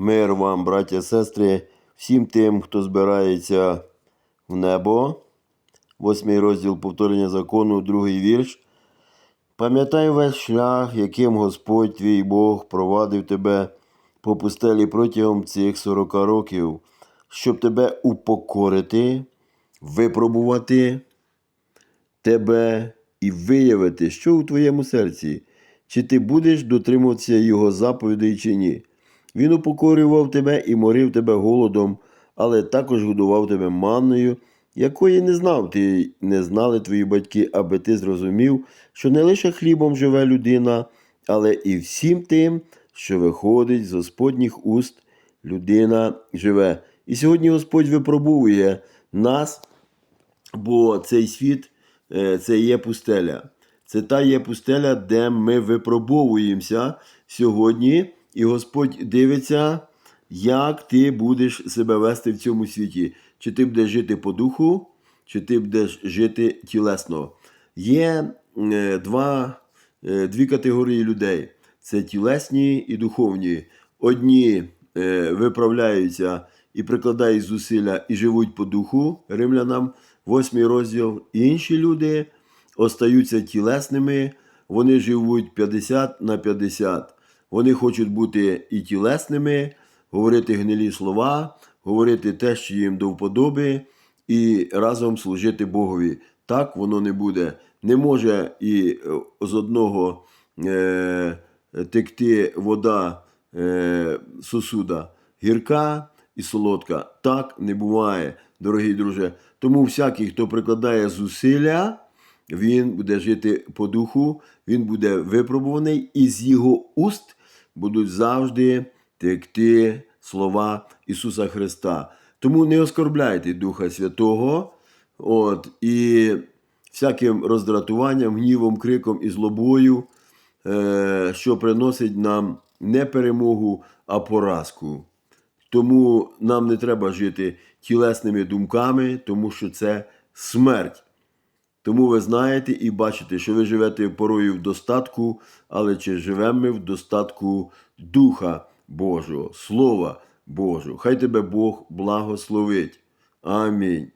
Мир вам, браття, сестри, всім тим, хто збирається в небо. Восьмий розділ повторення закону, другий вірш. Пам'ятай весь шлях, яким Господь твій Бог провадив тебе по пустелі протягом цих сорока років, щоб тебе упокорити, випробувати тебе і виявити, що у твоєму серці, чи ти будеш дотримуватися його заповідей чи ні. Він упокорював тебе і морив тебе голодом, але також годував тебе манною, якої не знав ти, не знали твої батьки, аби ти зрозумів, що не лише хлібом живе людина, але і всім тим, що виходить з Господніх уст, людина живе. І сьогодні Господь випробовує нас, бо цей світ е, це є пустеля. Це та є пустеля, де ми випробовуємося сьогодні, і Господь дивиться, як ти будеш себе вести в цьому світі. Чи ти будеш жити по духу, чи ти будеш жити тілесно. Є е, два, е, дві категорії людей: це тілесні і духовні. Одні е, виправляються і прикладають зусилля і живуть по духу римлянам, восьмий розділ. Інші люди остаються тілесними, вони живуть 50 на 50. Вони хочуть бути і тілесними, говорити гнилі слова, говорити те, що їм до вподоби, і разом служити Богові. Так воно не буде. Не може і е, з одного е, текти вода е, сосуда гірка і солодка. Так не буває, дорогі друже. Тому всякий, хто прикладає зусилля, він буде жити по духу, він буде випробуваний, і з його уст будуть завжди текти слова Ісуса Христа. Тому не оскорбляйте Духа Святого, от, і всяким роздратуванням, гнівом, криком і злобою, е, що приносить нам не перемогу, а поразку. Тому нам не треба жити тілесними думками, тому що це смерть. Тому ви знаєте і бачите, що ви живете порою в достатку, але чи живемо ми в достатку Духа Божого, Слова Божого. Хай тебе Бог благословить. Амінь.